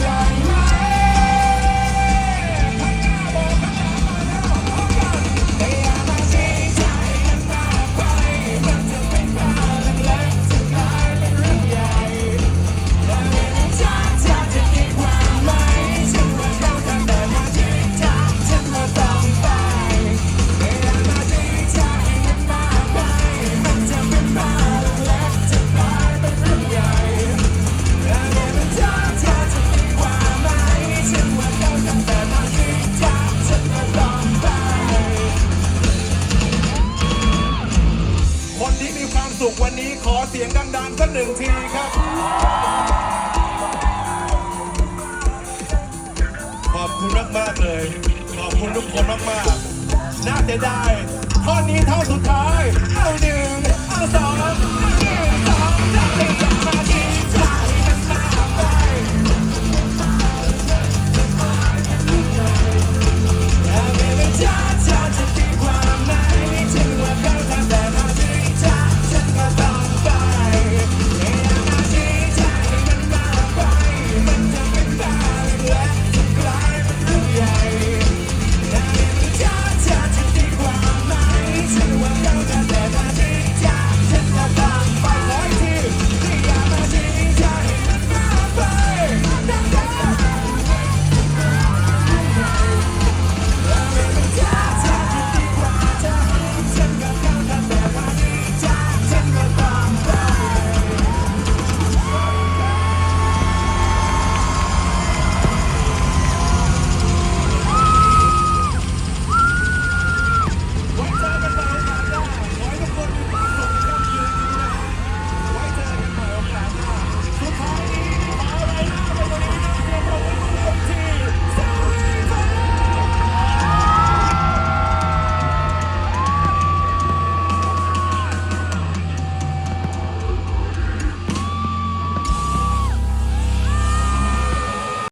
long สุขวันนี้ขอเสียงดังๆสักหนึ่งทีครับ ขอบคุณมากๆเลย ขอบคุณทุกคนมากๆ น่าจะได้ยข้อนี้เท่าสุดท้าย